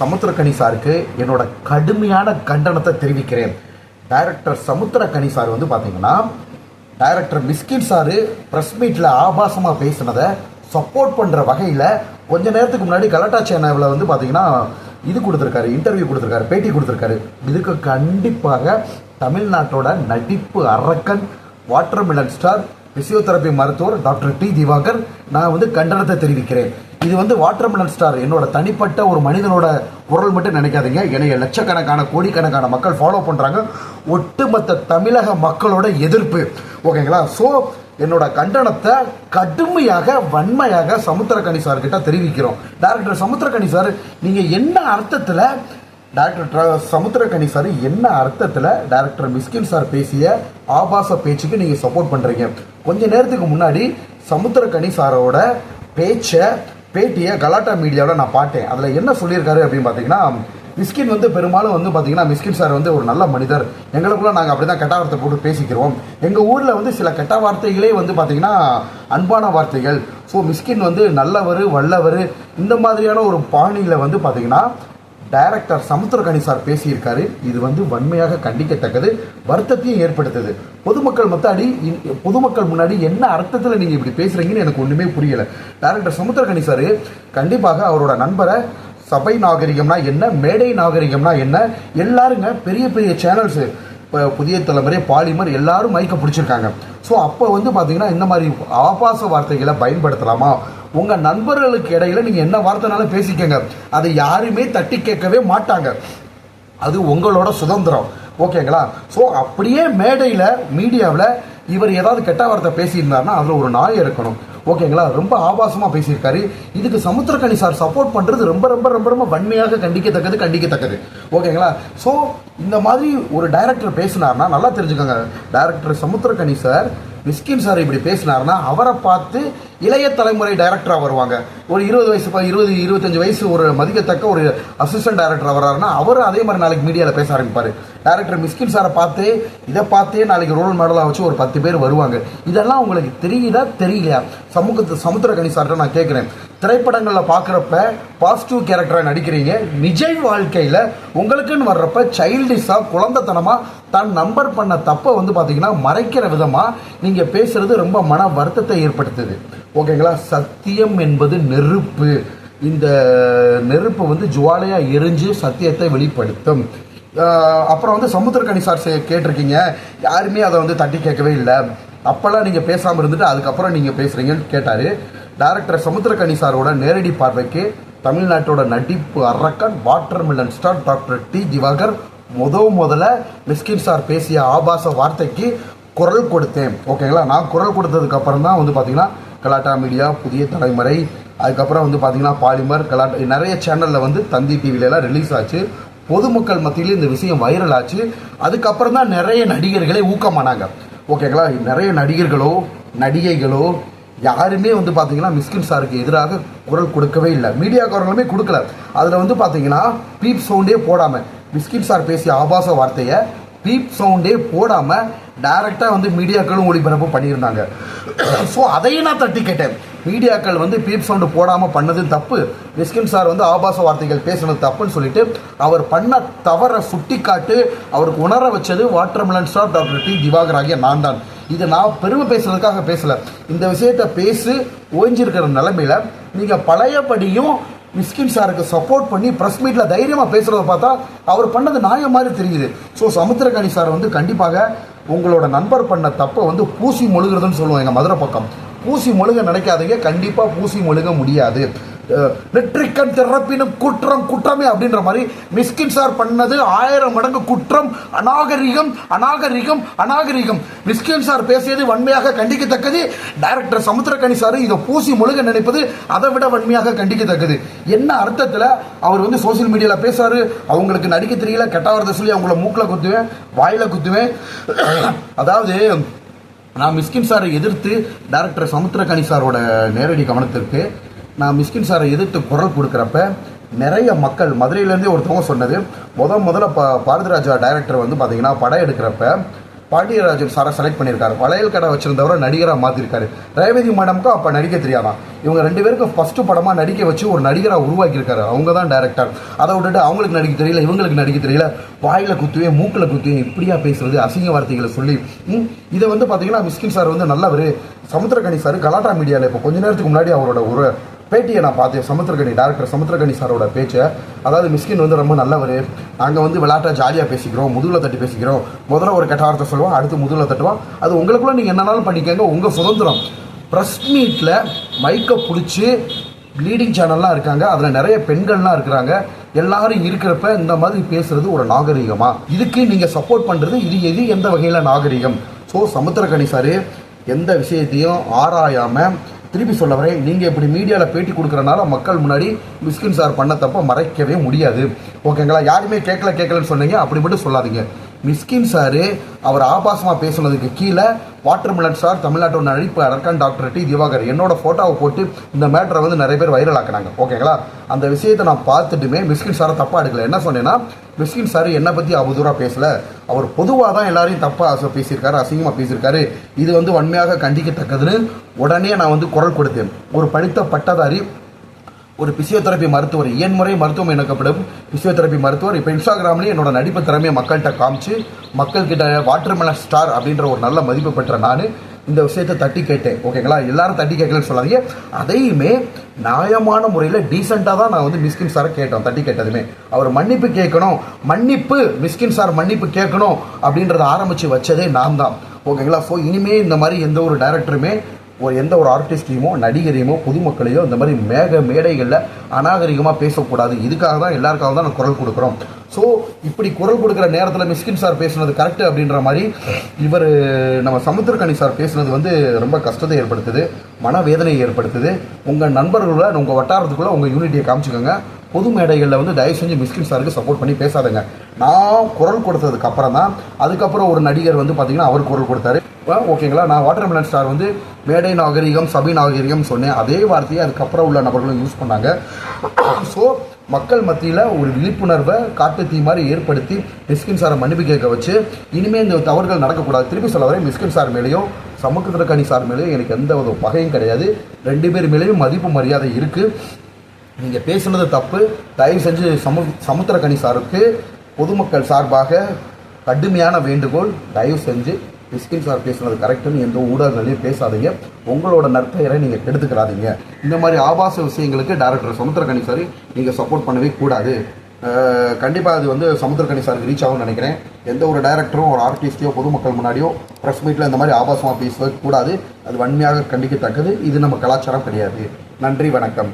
சமுத்திரக்கணி சாருக்கு என்னோட கடுமையான கண்டனத்தை தெரிவிக்கிறேன். டைரக்டர் சமுத்திரக்கணி சார் வந்து பார்த்தீங்கன்னா டைரக்டர் மிஸ்கின் சாரு ப்ரெஸ் மீட்டில் ஆபாசமாக பேசினதை சப்போர்ட் பண்ணுற வகையில் கொஞ்ச நேரத்துக்கு முன்னாடி கலட்டா சேனலில் வந்து பார்த்தீங்கன்னா இது கொடுத்துருக்காரு இன்டர்வியூ கொடுத்துருக்காரு பேட்டி கொடுத்துருக்காரு. இதுக்கு கண்டிப்பாக தமிழ்நாட்டோட நடிப்பு அரக்கன் வாட்டர் மிலன் ஸ்டார் பிசியோதெரபி மருத்துவர் டாக்டர் டி திவாகர் நான் வந்து கண்டனத்தை தெரிவிக்கிறேன். இது வந்து வாட்டர்மெலன் ஸ்டார் என்னோட தனிப்பட்ட ஒரு மனிதனோட குரல் மட்டும் நினைக்காதீங்க. என்னைய லட்சக்கணக்கான கோடிக்கணக்கான மக்கள் ஃபாலோ பண்ணுறாங்க ஒட்டுமொத்த தமிழக மக்களோட எதிர்ப்பு. ஓகேங்களா? ஸோ என்னோட கண்டனத்தை கடுமையாக வன்மையாக சமுத்திரக்கணி சார்கிட்ட தெரிவிக்கிறோம். டேரக்டர் சமுத்திரக்கணி சார் நீங்கள் என்ன அர்த்தத்தில் டாக்டர் சமுத்திரக்கணி சார் என்ன அர்த்தத்தில் டேரக்டர் மிஸ்கின் சார் பேசிய ஆபாச பேச்சுக்கு நீங்கள் சப்போர்ட் பண்ணுறீங்க கொஞ்ச நேரத்துக்கு முன்னாடி சமுத்திரக்கணி சாரோட பேச்சை பேட்டியை கலாட்டா மீடியாவில் நான் பார்த்தேன். அதில் என்ன சொல்லியிருக்காரு அப்படின்னு பார்த்தீங்கன்னா மிஸ்கின் வந்து பெரும்பாலும் வந்து பார்த்தீங்கன்னா மிஸ்கின் சார் வந்து ஒரு நல்ல மனிதர். எங்களுக்குள்ள நாங்கள் அப்படி தான் கெட்ட வார்த்தை போட்டு பேசிக்கிறோம். எங்கள் ஊரில் வந்து சில கெட்ட வார்த்தைகளே வந்து பார்த்தீங்கன்னா அன்பான வார்த்தைகள். ஸோ மிஸ்கின் வந்து நல்லவர் வல்லவர் இந்த மாதிரியான ஒரு பாணியில் வந்து பார்த்தீங்கன்னா டைரக்டர் சமுத்திரகனி சார் பேசியிருக்காரு. இது வந்து வன்மையாக கண்டிக்கத்தக்கது வருத்தத்தையும் ஏற்படுத்துது. பொதுமக்கள் மத்தாடி பொதுமக்கள் முன்னாடி என்ன அர்த்தத்தில் நீங்கள் இப்படி பேசுகிறீங்கன்னு எனக்கு ஒன்றுமே புரியலை. டைரக்டர் சமுத்திரகனி சார் கண்டிப்பாக அவரோட நண்பரை சபை நாகரிகம்னா என்ன மேடை நாகரிகம்னா என்ன எல்லாருங்க பெரிய பெரிய சேனல்ஸு இப்போ புதிய தலைமுறை பாலிமர் எல்லாரும் மைக்க பிடிச்சிருக்காங்க. ஸோ அப்போ வந்து பார்த்தீங்கன்னா இந்த மாதிரி ஆபாச வார்த்தைகளை பயன்படுத்தலாமா? உங்கள் நண்பர்களுக்கு இடையில் நீங்கள் என்ன வார்த்தைனாலும் பேசிக்கங்க. அதை யாருமே தட்டி கேட்கவே மாட்டாங்க. அது உங்களோட சுதந்திரம். ஓகேங்களா? ஸோ அப்படியே மேடையில் மீடியாவில் இவர் ஏதாவது கெட்ட வார்த்தை பேசியிருந்தாருன்னா அதில் ஒரு நாய் இருக்கணும். ஓகேங்களா? ரொம்ப ஆபாசமாக பேசியிருக்காரு. இதுக்கு சமுத்திரக்கணி சார் சப்போர்ட் பண்ணுறது ரொம்ப ரொம்ப ரொம்ப ரொம்ப வன்மையாக கண்டிக்கத்தக்கது கண்டிக்கத்தக்கது. ஓகேங்களா? ஸோ இந்த மாதிரி ஒரு டைரக்டர் பேசினார்னா நல்லா தெரிஞ்சுக்கோங்க. Director Samuthirakani sir Mysskin sir இப்படி பேசினார்னா அவரை பார்த்து இளைய தலைமுறை டைரக்டராக வருவாங்க. ஒரு இருபது வயசு ப- இருபது இருபத்தஞ்சு வயசு ஒரு மதிக்கத்தக்க ஒரு அசிஸ்டன்ட் டைரக்டர் வர்றாருன்னா அவரும் அதே மாதிரி நாளைக்கு மீடியாவில் பேச ஆரம்பிப்பார். டைரக்டர் மிஸ்கின் சாரை பார்த்து இதை பார்த்தே நாளைக்கு ரோல் மாடலாக வச்சு ஒரு பத்து பேர் வருவாங்க. இதெல்லாம் உங்களுக்கு தெரியுதா தெரியலையா? சமூகத்து சமுத்திரகனி சார்கிட்ட நான் கேட்குறேன் திரைப்படங்களில் பார்க்குறப்ப பாசிட்டிவ் கேரக்டராக நடிக்கிறீங்க. நிஜ வாழ்க்கையில் உங்களுக்குன்னு வர்றப்ப சைல்டிஷாக குழந்தைத்தனமாக தான் நம்பர் பண்ண தப்பை வந்து பார்த்தீங்கன்னா மறைக்கிற விதமாக நீங்கள் பேசுகிறது ரொம்ப மன வருத்தத்தை ஏற்படுத்துது. ஓகேங்களா? சத்தியம் என்பது நெருப்பு. இந்த நெருப்பு வந்து ஜுவாலையாக எரிஞ்சு சத்தியத்தை வெளிப்படுத்தும். அப்புறம் வந்து சமுத்திரக்கணி சார் கேட்டிருக்கீங்க. யாருமே அதை வந்து தட்டி கேட்கவே இல்லை. அப்போல்லாம் நீங்கள் பேசாமல் இருந்துட்டு அதுக்கப்புறம் நீங்கள் பேசுகிறீங்கன்னு கேட்டார். டைரக்டர் சமுத்திரக்கனி சாரோட நேரடி பார்வைக்கு தமிழ்நாட்டோட நடிப்பு அரக்கன் watermelon star doctor D Diwakar. முத முதல்ல மிஸ்கின் சார் பேசிய ஆபாச வார்த்தைக்கு குரல் கொடுத்தேன். ஓகேங்களா? நான் குரல் கொடுத்ததுக்கு அப்புறம் தான் வந்து பார்த்தீங்கன்னா கலாட்டா மீடியா புதிய தலைமுறை. அதுக்கப்புறம் வந்து பார்த்தீங்கன்னா பாலிமர் கலாட்டா நிறைய சேனலில் வந்து தந்தி டிவில ரிலீஸ் ஆச்சு. பொதுமக்கள் மத்தியில் இந்த விஷயம் வைரல் ஆச்சு. அதுக்கப்புறம் தான் நிறைய நடிகர்களே ஊக்கமானாங்க. ஓகேங்களா? நிறைய நடிகர்களோ நடிகைகளோ யாருமே வந்து பார்த்தீங்கன்னா மிஸ்கின் சாருக்கு எதிராக குரல் கொடுக்கவே இல்லை. மீடியாக்காரங்களுமே கொடுக்கல. அதில் வந்து பார்த்தீங்கன்னா பீப் சவுண்டே போடாமல் மிஸ்கின் சார் பேசிய ஆபாச வார்த்தையை பீப் சவுண்டே போடாமல் டைரெக்டாக வந்து மீடியாக்களும் ஒளிபரப்பு பண்ணியிருந்தாங்க. ஸோ அதையும் நான் தட்டி கேட்டேன். மீடியாக்கள் வந்து பீப் சவுண்டு போடாமல் பண்ணது தப்பு. மிஸ்கின் சார் வந்து ஆபாச வார்த்தைகள் பேசுனது தப்புன்னு சொல்லிட்டு அவர் பண்ண தவறை சுட்டிக்காட்டு அவருக்கு உணர வச்சது watermelon star doctor D Diwakar ஆகிய நான் தான். இதை நான் பெருமை பேசுறதுக்காக பேசல. இந்த விஷயத்தை பேசி ஓய்ஞ்சிருக்கிற நிலமையில நீங்கள் பழையபடியும் மிஸ்கின் சாருக்கு சப்போர்ட் பண்ணி ப்ரெஸ் மீட்டில் தைரியமாக பேசுகிறத பார்த்தா அவர் பண்ணது நியாயம் மாதிரி தெரியுது. ஸோ சமுத்திரகனி சார் வந்து கண்டிப்பாக உங்களோட நண்பர் பண்ண தப்பை வந்து பூசி மொழுகிறதுன்னு சொல்லுவோம் எங்கள் மதுரை பக்கம். பூசி மொழுக நினைக்காதீங்க. கண்டிப்பாக பூசி மொழுக முடியாது. நெற்றிக்கண் திறப்பினும் குற்றம் குற்றமே அப்படின்ற மாதிரி மிஸ்கின் சார் பண்ணது ஆயிரம் மடங்கு குற்றம் அநாகரிகம் அநாகரிகம் அநாகரிகம். மிஸ்கின் சார் பேசியது வன்மையாக கண்டிக்கத்தக்கது. டைரக்டர் சமுத்திரக்கனி சார் இதை பூசி முழுக நினைப்பது அதை விட வன்மையாக கண்டிக்கத்தக்கது. என்ன அர்த்தத்தில் அவர் வந்து சோஷியல் மீடியாவில் பேசுறாரு? அவங்களுக்கு நடிக்க தெரியல கெட்ட சொல்லி அவங்கள மூக்கில் குத்துவேன் வாயில் குத்துவேன். அதாவது நான் மிஸ்கின் சாரை எதிர்த்து டைரக்டர் சமுத்திரகனி சாரோட நேரடி கவனத்திற்கு நான் மிஸ்கின் சாரை எதிர்த்து குரல் கொடுக்குறப்ப நிறைய மக்கள் மதுரையிலேருந்தே ஒருத்தவங்க சொன்னது முத முதல்ல ப பாரதிராஜா டைரக்டர் வந்து பார்த்தீங்கன்னா படம் எடுக்கிறப்ப பாண்டியராஜன் சாரை செலக்ட் பண்ணியிருக்காரு. வளையல் கடை வச்சிருந்தவரை நடிகராக மாற்றிருக்காரு ரேவதி மேடம்க்கும் அப்போ நடிக்க தெரியாதான். இவங்க ரெண்டு பேருக்கும் ஃபஸ்ட்டு படமாக நடிக்க வச்சு ஒரு நடிகராக உருவாக்கியிருக்காரு. அவங்க தான் டேரக்டர் அதை விட்டுட்டு அவங்களுக்கு நடிக்க தெரியல இவங்களுக்கு நடிக்க தெரியல. வாயில் குத்துவே மூக்கில் குத்துவே இப்படியா பேசுறது அசிங்க வார்த்தைகளை சொல்லி இதை வந்து பார்த்தீங்கன்னா மிஸ்கின் சார் வந்து நல்லவர். சமுத்திரகனி சார் கலாட்டா மீடியாவில் இப்போ கொஞ்ச நேரத்துக்கு முன்னாடி அவரோட ஒரு பேட்டியை நான் பார்த்தேன். சமுத்திரகணி டேரக்டர் சமுத்திரகணி சாரோட பேச்சை. அதாவது மிஸ்கின் வந்து ரொம்ப நல்லவர். நாங்கள் வந்து விளையாட்டாக ஜாலியாக பேசிக்கிறோம் முதுகில் தட்டி பேசிக்கிறோம். முதல்ல ஒரு கட்டாரத்தை சொல்லுவோம் அடுத்து முதுகில் தட்டுவோம். அது உங்களுக்குள்ள நீங்கள் என்னன்னாலும் பண்ணிக்கங்க உங்கள் சுதந்திரம். ப்ரெஸ் மீட்டில் மைக்கை பிடிச்சி லீடிங் சேனல்லாம் இருக்காங்க அதில் நிறைய பெண்கள்லாம் இருக்கிறாங்க. எல்லாரும் இருக்கிறப்ப இந்த மாதிரி பேசுறது ஒரு நாகரிகமா? இதுக்கு நீங்கள் சப்போர்ட் பண்ணுறது இது எது எந்த வகையில் நாகரிகம்? ஸோ சமுத்திரகணி சார் எந்த விஷயத்தையும் ஆராயாமல் திருப்பி சொல்ல வரேன் நீங்கள் இப்படி மீடியாவில் பேட்டி கொடுக்குறனால மக்கள் முன்னாடி மிஸ்கின் சார் பண்ண தப்ப மறைக்கவே முடியாது. ஓகேங்களா? யாருமே கேட்கல கேட்கலன்னு சொன்னீங்க அப்படி மட்டும் சொல்லாதீங்க. மிஸ்கின் சாரு அவர் ஆபாசமாக பேசுனதுக்கு கீழே வாட்டர் மிலன் சார் தமிழ்நாட்டோட நடிப்பு அரக்கான் டாக்டர் டி. திவாகர் என்னோட ஃபோட்டோவை போட்டு இந்த மேட்டரை வந்து நிறைய பேர் வைரல் ஆக்குனாங்க. ஓகேங்களா அந்த விஷயத்தை நான் பார்த்துட்டுமே மிஸ்கின் சாரை தப்பாக எடுக்கல. என்ன சொன்னேன்னா மிஸ்கின் சார் என்னை பற்றி அவதூறாக பேசலை. அவர் பொதுவாக தான் எல்லாரையும் தப்பாக பேசியிருக்காரு அசிங்கமாக பேசியிருக்காரு. இது வந்து வன்மையாக கண்டிக்கத்தக்கதுன்னு உடனே நான் வந்து குரல் கொடுத்தேன். ஒரு படித்த பட்டதாரி ஒரு பிசியோதெரபி மருத்துவர் இயன்முறை மருத்துவம் எனக்கப்படும் பிசியோதெரபி மருத்துவர் இப்போ இன்ஸ்டாகிராம்லேயே என்னோட நடிப்பு திறமையை மக்கள்கிட்ட காமிச்சு மக்கள்கிட்ட வாட்டர்மெலன் ஸ்டார் அப்படின்ற ஒரு நல்ல மதிப்பு பெற்ற நான் இந்த விஷயத்தை தட்டி கேட்டேன். ஓகேங்களா? எல்லாரும் தட்டி கேட்கலன்னு சொல்லாதீங்க. அதையுமே நியாயமான முறையில் டீசெண்டாக தான் நான் வந்து மிஸ்கின் சாரை கேட்டோம் தட்டி கேட்டதுமே. அவர் மன்னிப்பு கேட்கணும். மன்னிப்பு மிஸ்கின் சார் மன்னிப்பு கேட்கணும் அப்படின்றத ஆரம்பித்து வச்சதே நான் தான் ஓகேங்களா? ஸோ இனிமே இந்த மாதிரி எந்த ஒரு டேரக்டருமே ஒரு எந்த ஒரு ஆர்டிஸ்டையுமோ நடிகரையுமோ பொதுமக்களையோ இந்த மாதிரி மேக மேடைகளில் அநாகரிகமாக பேசக்கூடாது. இதுக்காக தான் எல்லாருக்காக தான் நான் குரல் கொடுக்குறோம். ஸோ இப்படி குரல் கொடுக்குற நேரத்தில் மிஸ்கின் சார் பேசுனது கரெக்டு அப்படின்ற மாதிரி இவர் நம்ம சமுத்திரக்கனி சார் பேசுனது வந்து ரொம்ப கஷ்டத்தை ஏற்படுத்துது மனவேதனையை ஏற்படுத்துது. உங்கள் நண்பர்களோட உங்கள் வட்டாரத்துக்குள்ளே உங்கள் யூனிட்டியை காமிச்சுக்கோங்க. பொது மேடைகளில் வந்து தயவு செஞ்சு மிஸ்கின் சாருக்கு சப்போர்ட் பண்ணி பேசாதங்க. நான் குரல் கொடுத்ததுக்கு அப்புறம் தான் அதுக்கப்புறம் ஒரு நடிகர் வந்து பார்த்தீங்கன்னா அவர் குரல் கொடுத்தாரு. ஆ, ஓகேங்களா நான் வாட்டர்மெலன் ஸ்டார் வந்து மேடை நாகரிகம் சபை நாகரிகம் சொன்னேன். அதே வார்த்தையை அதுக்கப்புறம் உள்ள நபர்களும் யூஸ் பண்ணாங்க. ஸோ மக்கள் மத்தியில் ஒரு விழிப்புணர்வை காட்டு தீ மாதிரி ஏற்படுத்தி மிஸ்கின் சாரை மன்னிப்பு கேட்க வச்சு இனிமேல் இந்த தவறுகள் நடக்கக்கூடாது. திருப்பி சொல்ல வரேன் மிஸ்கின் சார் மேலேயும் சமூகத்திற்கணி சார் மேலேயும் எனக்கு எந்த ஒரு பகையும் கிடையாது. ரெண்டு பேர் மேலேயும் மதிப்பு மரியாதை இருக்குது நீங்கள் பேசுனது தப்பு. தயவு செஞ்சு சமு சமுத்திரக்கனி சாருக்கு பொதுமக்கள் சார்பாக கடுமையான வேண்டுகோள். தயவு செஞ்சு மிஸ்கின் சார் பேசுனது கரெக்டுன்னு எந்த ஊடகங்களையும் பேசாதீங்க. உங்களோட நற்பெயரை நீங்கள் கெடுத்துக்கிறாதீங்க. இந்த மாதிரி ஆபாச விஷயங்களுக்கு டேரக்டர் சமுத்திரக்கனி சார் நீங்கள் சப்போர்ட் பண்ணவே கூடாது. கண்டிப்பாக அது வந்து சமுத்திரக்கணி சாருக்கு ரீச் ஆகும்னு நினைக்கிறேன். எந்த ஒரு டைரக்டரும் ஒரு ஆர்டிஸ்டையோ பொதுமக்கள் முன்னாடியோ ப்ரெஸ் மீட்டில் இந்த மாதிரி ஆபாசமாக பேசுவது கூடாது. அது வன்மையாக கண்டிக்கத்தக்கது. இது நம்ம கலாச்சாரம் கிடையாது. நன்றி வணக்கம்.